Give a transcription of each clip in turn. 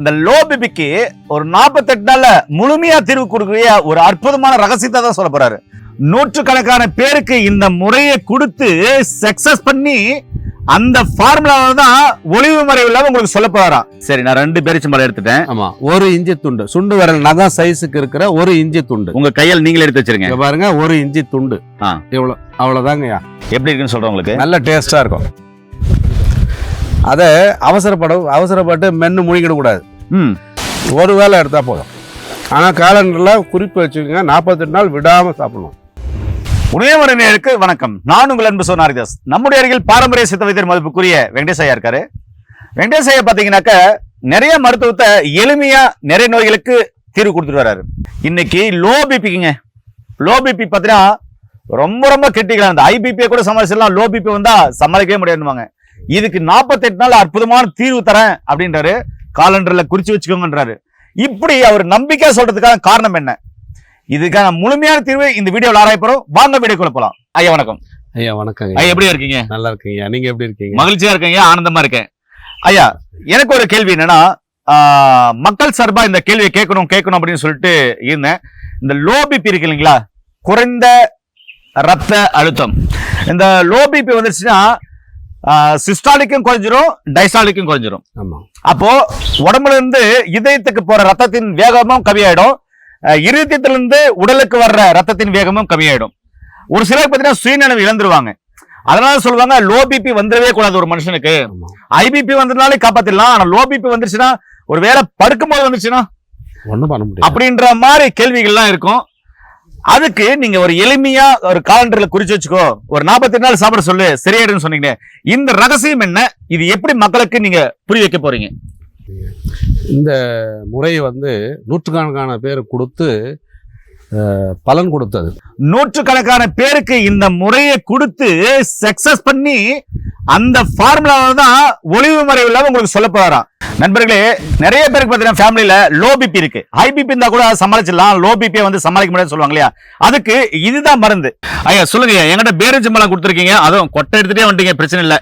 இந்த லோ பிபிக்கு ஒரு நாற்பத்தெட்டு நாள்ல முழுமையா தீர்வு கொடுக்கக்கூடிய ஒரு அற்புதமான ரகசியத்தை தான் சொல்ல போறாரு. நூற்றுக்கணக்கான பேருக்கு இந்த முறையை கொடுத்து சக்சஸ் பண்ணி அந்த ஃபார்முலாவை தான் ஒளிவு மறைவு இல்லாம உங்களுக்கு சொல்ல போறாராம் சரி நான் ரெண்டு பேரிச்சம்பழம் எடுத்துட்டேன். ஆமா ஒரு இஞ்சி துண்டு. சுண்டு விரல் நகம் சைஸுக்கு இருக்கிற ஒரு இஞ்சி துண்டு. உங்க கையால் நீங்களே எடுத்து வச்சிருங்க. பாருங்க ஒரு இஞ்சி துண்டு. இவ்வளவு அவ்வளவுதாங்கய்யா எப்படி இருக்குன்னு சொல்றேன் உங்களுக்கு? நல்ல டேஸ்டா இருக்கும். அதை அவசரப்பட அவசரப்பட்டு மென்னு முழுங்கிடக்கூடாது ம். ஒரு வேளை எடுத்தா போதும். ஆனா காலண்டர்ல குறிப்பு வச்சுக்கோங்க நாற்பத்தெட்டு நாள் விடாம சாப்பிடணும். உணயமரணியருக்கு வணக்கம். நான் உங்கள் அன்பு சோனாரிதாஸ். நம்முடைய அருகில் பாரம்பரிய சித்த வைத்தியர் மதிப்புக்குரிய வெங்கடேஷ் ஐயா இருக்காரு. வெங்கடேஷ் ஐயா பாத்தீங்கன்னாக்க நிறைய மருத்துவத்தை எளிமையா நிறைய நோய்களுக்கு தீர்வு கொடுத்துட்டு வராரு இன்னைக்கு லோ பிபிக்குங்க. லோ பிபி பார்த்தீங்கன்னா ரொம்ப ரொம்ப கிரிட்டிக்கலா இந்த ஐபிபியை கூட சமாளிச்சிடலாம். லோ பிபி வந்தா சமாளிக்கவே முடியாதுவாங்க இதுக்கு நாற்பத்தெட்டு நாள் அற்புதமான தீர்வு தரேன் அப்படின்றாரு. காலண்டர்ல குறிச்சு வச்சுக்கோங்கன்றாரு. இப்படி அவர் நம்பிக்கை சொல்றதுக்கான காரணம் என்ன? இதுக்கான முழுமையான தீர்வு இந்த வீடியோவில் ஆராய போறோம். வாங்க வீடியோக்குள்ள போலாம். ஐயா வணக்கம். ஐயா வணக்கங்க. ஐயா எப்படி இருக்கீங்க? நல்லா இருக்கீங்க. நீங்க எப்படி இருக்கீங்க? மகிழ்ச்சியா இருக்கீங்க. ஆனந்தமா இருக்கேன். ஐயா எனக்கு ஒரு கேள்வி என்னன்னா மக்கள் சார்பா இந்த கேள்வியை கேட்கணும் கேட்கணும் அப்படின்னு சொல்லிட்டு இருந்தேன். இந்த லோ பிபி இருக்கு இல்லைங்களா? குறைந்த ரத்த அழுத்தம். இந்த லோ பிபி வந்துருச்சுன்னா சிஸ்டாலிக்கும் குறைஞ்சிரும் டைஸ்டாலிக்கும் குறைஞ்சிரும். அப்போ உடம்புல இருந்து இதயத்துக்கு போற ரத்தத்தின் வேகமும் கம்மியாயிடும். இருதயத்திலிருந்து உடலுக்கு வர்ற ரத்தத்தின் வேகமும் கம்மியாயிடும். ஒரு சிலர் பார்த்தீங்கன்னா சுயநினைவு இழந்துருவாங்க. அதனால சொல்லுவாங்க லோ பிபி வந்துடவே கூடாது ஒரு மனுஷனுக்கு. ஐபிபி வந்ததுனாலே காப்பாத்திடலாம். ஆனா லோ பிபி வந்துருச்சுன்னா ஒரு வந்துச்சுன்னா ஒண்ணும் பண்ண முடியாது. அப்படின்ற மாதிரி கேள்விகள்லாம் இருக்கும். அதுக்கு நீங்க ஒரு எளிமையா ஒரு காலண்டர்ல குறிச்சு வச்சுக்கோ. ஒரு 48 நாள் சாப்பிட சொல்லு சரியாயிடுன்னு சொன்னீங்க இந்த ரகசியம் என்ன? இது எப்படி மக்களுக்கு நீங்க புரிய வைக்க போறீங்க? இந்த முறை வந்து நூற்றுக்கணக்கான பேர் கொடுத்து பலன் கொடுத்தது. நூற்றுக்கணக்கான பேருக்கு இந்த முறையை கொடுத்து சக்சஸ் பண்ணி அந்த ஃபார்முலாவை தான் ஒளிவு மறைவு இல்லாம உங்களுக்கு சொல்ல போறாராம். நண்பர்களே நிறைய பேருக்கு பார்த்தீங்கன்னா ஃபேமிலியில லோ பிபி இருக்கு. ஹை பிபி இருந்தா கூட சமாளிச்சிடலாம். லோ பிபியை வந்து சமாளிக்க முடியாதுன்னு சொல்லுவாங்க இல்லையா? அதுக்கு இதுதான் மருந்து. ஐயா சொல்லுங்க என்கிட்ட பேரிச்சம்பழம் கொடுத்துருக்கீங்க. அதுவும் கொட்டை எடுத்துட்டே வந்துட்டீங்க. பிரச்சனை இல்லை.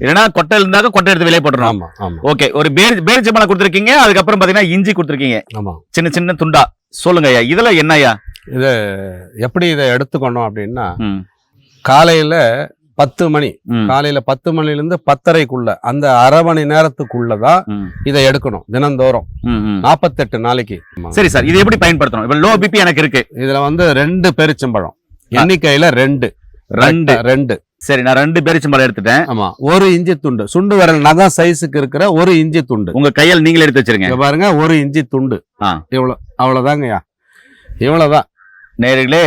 இல்லைன்னா கொட்டை இருந்தாக்க கொட்டை எடுத்து வெளியே ஆமா ஓகே. ஒரு பேரி பேரிச்சம்பழம் கொடுத்துருக்கீங்க. அதுக்கப்புறம் பாத்தீங்கன்னா இஞ்சி கொடுத்துருக்கீங்க. சின்ன சின்ன துண்டா. சொல்லுங்க ஐயா இதுல என்ன ஐயா எப்படி இதை எடுத்துக்கணும் அப்படின்னா காலையில பத்து மணி. காலையில பத்து மணில இருந்து பத்தரைக்குள்ள அந்த அரை மணி நேரத்துக்குள்ளதான் இதை எடுக்கணும் தினந்தோறும். நாற்பத்தெட்டு நாளைக்கு. சரி சார் இது எப்படி பயன்படுத்தணும்? இப்ப லோ பிபி எனக்கு இருக்கு. இதுல வந்து ரெண்டு பெருச்சம்பழம். எண்ணிக்கையில ரெண்டு. ரெண்டு. ரெண்டு. சரி நான் ரெண்டு பேரிச்சம்பழம் எடுத்துட்டேன். ஆமா ஒரு இஞ்சி துண்டு. சுண்டு விரல் நகம் சைஸுக்கு இருக்கிற ஒரு இஞ்சி துண்டு. உங்க கையால் நீங்களே எடுத்து வச்சிருங்க. பாருங்க ஒரு இஞ்சி துண்டு. இவ்வளவு அவ்வளவுதாங்கய்யா இவ்வளவுதான் நேர்களே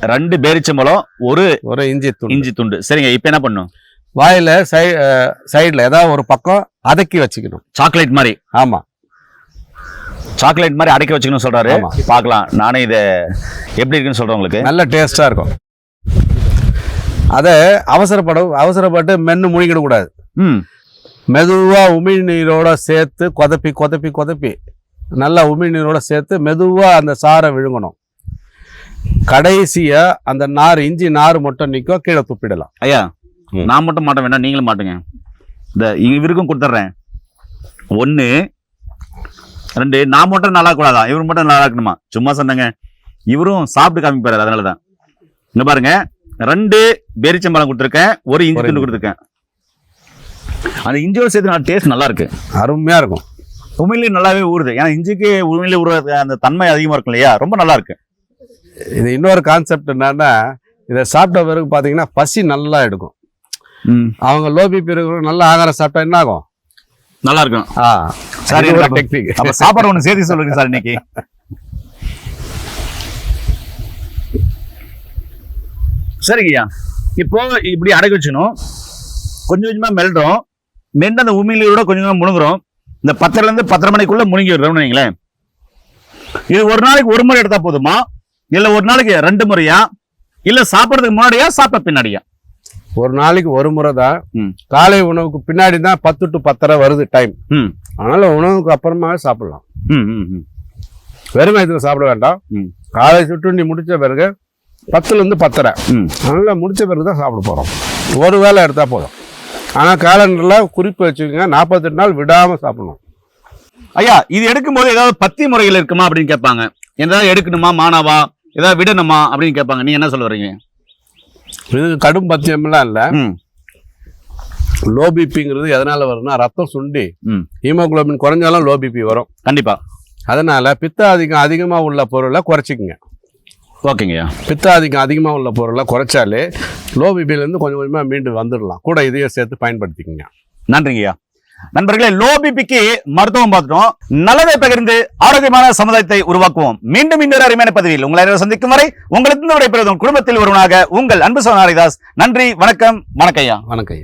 ரெண்டு பேரிச்சம்பழம் ஒரு ஒரு இஞ்சி துண்டு. இஞ்சி துண்டு. சரிங்க இப்ப என்ன பண்ணும்? வாயில சை சைடுல ஏதாவது ஒரு பக்கம் அதக்கி வச்சுக்கணும். சாக்லேட் மாதிரி. ஆமா. சாக்லேட் மாதிரி அடக்கி வச்சுக்கணும் சொல்றாரு. ஆமா. பார்க்கலாம். நானே இத எப்படி இருக்குன்னு சொல்றேன் உங்களுக்கு. நல்ல டேஸ்டா இருக்கும். அதை அவசரப்பட அவசரப்பட்டு மென்னு முழுங்கிடக்கூடாது ம். மெதுவா உமிழ்நீரோட சேர்த்து கொதப்பி கொதப்பி கொதப்பி. நல்லா உமிழ்நீரோட சேர்த்து மெதுவா அந்த சாரை விழுங்கணும். கடைசியா அந்த நார் இஞ்சி நார் மட்டும் நிற்கும் கீழே துப்பிடலாம். ஐயா. நான் மட்டும் மாட்டேன் வேண்டாம் நீங்களும் மாட்டுங்க. இந்த இவருக்கும் கொடுத்துட்றேன். ஒன்று ரெண்டு நான் மட்டும் நல்லா கூடாதா? இவர் மட்டும் நல்லா இருக்கணுமா? சும்மா சொன்னேங்க. இவரும் சாப்பிட்டு காமிப்பாரு அதனால தான் இங்க பாருங்க. ரெண்டு பேரிச்சம்பழம் கொடுத்துருக்கேன் ஒரு இஞ்சி துண்டு கொடுத்துருக்கேன். அந்த இஞ்சியோட சேர்த்து டேஸ்ட் நல்லா இருக்கு. அருமையா இருக்கும். உண்மையிலேயே நல்லாவே ஊறுது. ஏன்னா இஞ்சிக்கு உண்மையிலே ஊற அந்த தன்மை அதிகமா இருக்கும் இல்லையா ரொம்ப நல்லா இருக்கு. இது இன்னொரு கான்செப்ட் என்னன்னா இதை சாப்பிட்ட பிறகு பார்த்தீங்கன்னா பசி நல்லா எடுக்கும். அவங்க லோ பிபி இருக்கிறவங்க நல்ல ஆகாரம் சாப்பிட்டா என்ன ஆகும்? நல்லா இருக்கும். ஆ சரி, டெக்னிக் அப்ப சாப்பாடு ஒண்ணு சேர்த்து சொல்லுங்க சார் இன்னைக்கு. சரிங்கய்யா இப்போ இப்படி அடக்கி வச்சுக்கணும் கொஞ்சம் கொஞ்சமா மெல்றோம். மெண்டு அந்த உமிழ்நீரோட கொஞ்சம் கொஞ்சமா முழுங்குறோம். இந்த பத்தரைல இருந்து பத்தரை மணிக்குள்ள முழுங்கி விடுறோம்னு வைங்களேன். இது ஒரு நாளைக்கு ஒரு முறை எடுத்தா போதுமா? இல்ல ஒரு நாளைக்கு ரெண்டு முறையா? இல்ல சாப்பிடறதுக்கு முன்னாடியா சாப்பிட்ட பின்னாடியா? ஒரு நாளைக்கு ஒரு முறை தான். காலை உணவுக்கு பின்னாடி தான் பத்து டு பத்தரை வருது டைம் அதனால உணவுக்கு அப்புறமா சாப்பிடலாம். வெறும் வயிற்றுல சாப்பிட வேண்டாம். காலை சுட்டு நீ முடிச்ச பிறகு பத்துல இருந்து பத்தரை. அதனால முடிச்ச பிறகு தான் சாப்பிட போறோம். ஒரு வேளை எடுத்தா போதும். ஆனா காலண்டர்ல குறிப்பு வச்சுக்கோங்க. நாற்பத்தெட்டு நாள் விடாம சாப்பிடணும். ஐயா இது எடுக்கும்போது ஏதாவது பத்தி முறைகள் இருக்குமா அப்படின்னு கேட்பாங்க. ஏதாவது எடுக்கணுமா? மானாவா? ஏதாவது விடணுமா அப்படின்னு கேட்பாங்க. நீங்க என்ன சொல்ல வரீங்க? இது கடும் பத்தியம்லாம் இல்லை. ம். லோ பிபிங்கிறது எதனால வரும்னா ரத்தம் சுண்டி ம். ஹீமோகுளோபின் குறைஞ்சாலும் லோ பிபி வரும். கண்டிப்பா. அதனால பித்த அதிகம் அதிகமாக உள்ள பொருளை குறைச்சிக்கங்க. ஓகேங்கய்யா. பித்த அதிகம் அதிகமாக உள்ள பொருளை குறைச்சாலே லோ பிபிலேருந்து கொஞ்சம் கொஞ்சமாக மீண்டு வந்துடலாம். கூட இதையும் சேர்த்து பயன்படுத்திக்கங்க. நன்றிங்கய்யா. நண்பர்களே லோ பிபிக்கு மருத்துவம் பார்த்துட்டோம். நல்லதை பகிர்ந்து ஆரோக்கியமான சமுதாயத்தை உருவாக்குவோம். மீண்டும் இன்னொரு அருமையான பதிவில் உங்களை சந்திக்கும் வரை உங்களுக்கு விடைபெறுவதும் குடும்பத்தில் ஒருவனாக உங்கள் அன்பு சோனாரிதாஸ் நன்றி வணக்கம் வணக்கம் ஐயா. வணக்கம்